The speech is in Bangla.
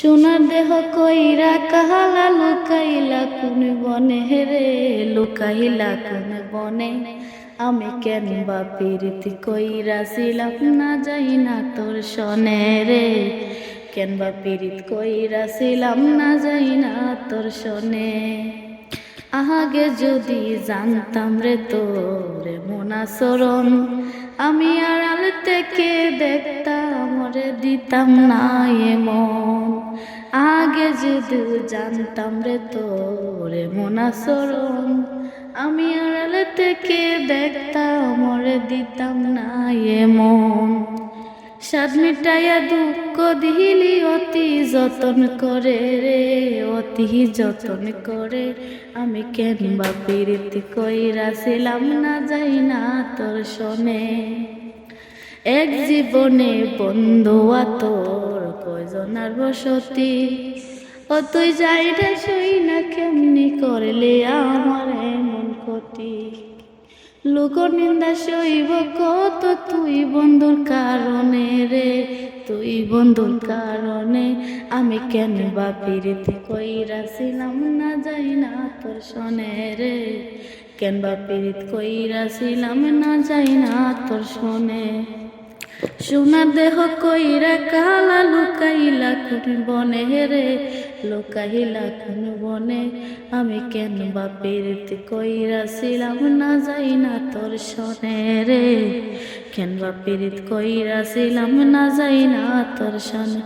সোনার দেহ কইরা কাহালা লুকাইলা, কোন বনে রে লুকাইলা, কোন বনে? আমি কেন বা প্রীতি কইরা ছিলাম, না যাই না তোর সনে রে। কেন বা পীড়িত কইরা ছিলাম, না যাই না তোর সনে আগে যদি জানতাম রে তোর মনাচরণ আমি আড়াল থেকে দেখতাম রে দিতাম না এমন যদি জানতাম রে তোর মনাচরণ আমি আড়াল থেকে দেখতাম রে দিতাম না এমন সাদ মিটাইয়া দুঃখ দিলি, অতি যতন করে রে, অতি যতন করে। আমি কেন বা প্রীতি কইরা ছিলাম না যাই না তোর শোনে। এক জীবনে বন্ধু তোর কয়জনার বসতি? ও তুই যাই রে সই না কেমনি করলে আমার এমন ক্ষতি? লোক নিন্দা সইব কত তুই বন্ধুর কারণে রে? তুই বন্ধুর কারণে আমি কেন বা পিরিতি কইরা ছিলাম না যাই না তোর শোনে রে? কেন বা পিরিত কইরা ছিলাম না যাই না তোর শোনে? সোনা দেহ কইরা কালা লুকাইলা কোন বনে রে? লুকাইলা কোন বনে, আমি কেন বা প্রীতি কইরা ছিলাম না যাই না তোর সনে রে? কেন বা প্রীত কইরা ছিলাম না যাই না তোর সনে